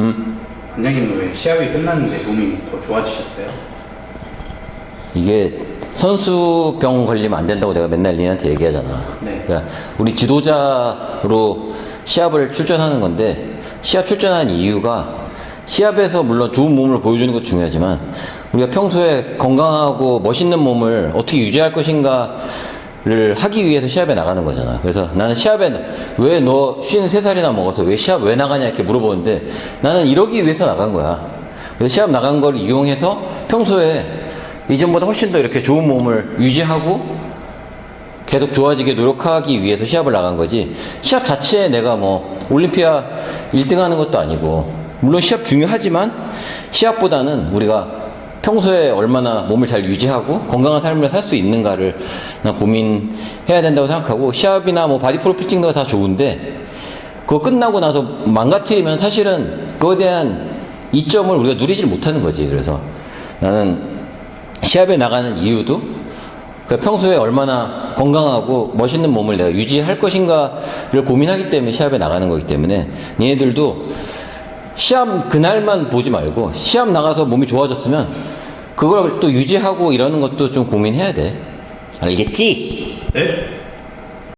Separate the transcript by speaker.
Speaker 1: 음.
Speaker 2: 관장님은 왜 시합이 끝났는데 몸이 더 좋아지셨어요?
Speaker 1: 이게 선수병 걸리면 안 된다고 내가 맨날 니한테 얘기하잖아.
Speaker 2: 네.
Speaker 1: 그러니까 우리 지도자로 시합을 출전하는 건데 시합 출전하는 이유가 시합에서 물론 좋은 몸을 보여주는 것도 중요하지만 우리가 평소에 건강하고 멋있는 몸을 어떻게 유지할 것인가 를 하기 위해서 시합에 나가는 거잖아. 그래서 나는 시합에 왜 너 53살이나 먹어서 왜 시합 왜 나가냐 이렇게 물어보는데 나는 이러기 위해서 나간 거야. 그래서 시합 나간 걸 이용해서 평소에 이전보다 훨씬 더 이렇게 좋은 몸을 유지하고 계속 좋아지게 노력하기 위해서 시합을 나간 거지 시합 자체에 내가 뭐 올림피아 1등 하는 것도 아니고 물론 시합 중요하지만 시합보다는 우리가 평소에 얼마나 몸을 잘 유지하고 건강한 삶을 살 수 있는가를 난 고민해야 된다고 생각하고 시합이나 뭐 바디 프로필 찍는 거 다 좋은데 그거 끝나고 나서 망가뜨리면 사실은 그거에 대한 이점을 우리가 누리질 못하는 거지. 그래서 나는 시합에 나가는 이유도 그 평소에 얼마나 건강하고 멋있는 몸을 내가 유지할 것인가를 고민하기 때문에 시합에 나가는 거기 때문에 니네들도 시합 그날만 보지 말고 시합 나가서 몸이 좋아졌으면 그걸 또 유지하고 이러는 것도 좀 고민해야 돼. 알겠지?
Speaker 2: 네?